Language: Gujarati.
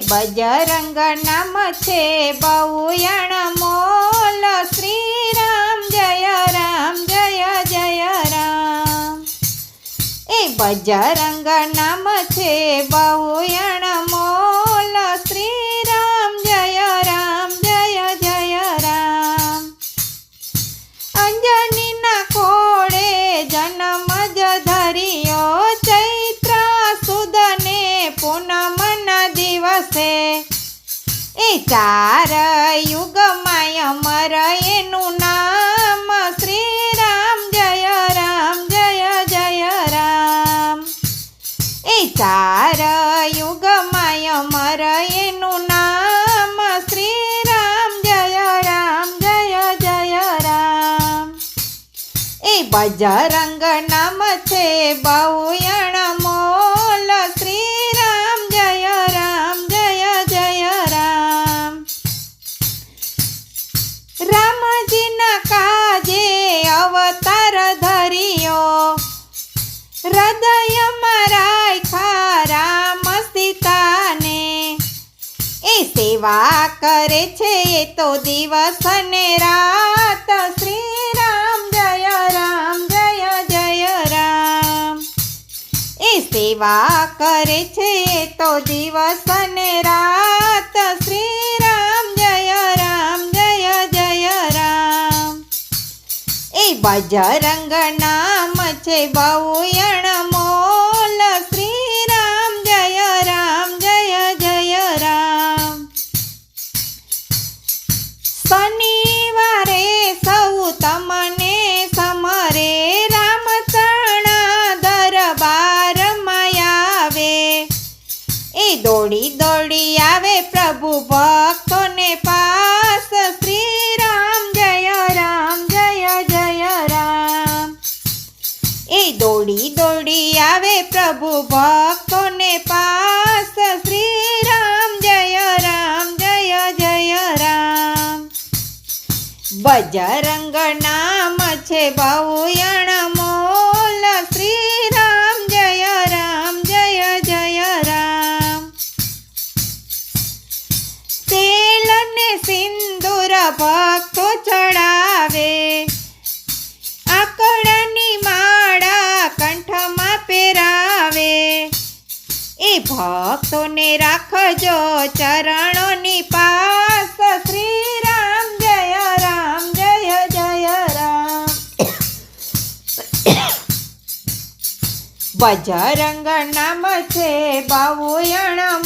બજરંગ નામ છે બહુયણ મોલ. શ્રી રામ જય રામ, જય જય રામ. એ બજરંગ નામ છે બહુયણ ચાર યુગમાં અમર, એનું નામ શ્રી રામ જય રામ, જય જય રામ. એ ચાર યુગમાં અમર, એનું નામ શ્રી રામ જય રામ, જય જય રામ. એ બજરંગ નામ છે, બહુયણ સેવા કરે છે તો દિવસ ને રાત. શ્રી રામ જય રામ, જય જય રામ. એ સેવા કરે છે તો દિવસ ને રાત. શ્રી રામ જય રામ, જય જય રામ. એ બજરંગ નામ છે બહુયણ દોડી દોડી આવે પ્રભુ ભક્તોને પાસ. શ્રી રામ જય રામ, જય જય રામ. એ દોડી દોડી આવે પ્રભુ ભક્તોને પાસ. શ્રી રામ જય રામ, જય જય રામ. બજરંગ નામ છે બહુયણ સિંદૂર ભક્તો ચડાવે. આકડાની માળા કંઠમાં પહેરાવે. એ ભક્તોને રાખજો ચરણોની પાસ. શ્રી રામ જય રામ, જય જય રામ. બજરંગ નામ છે બાવુયણ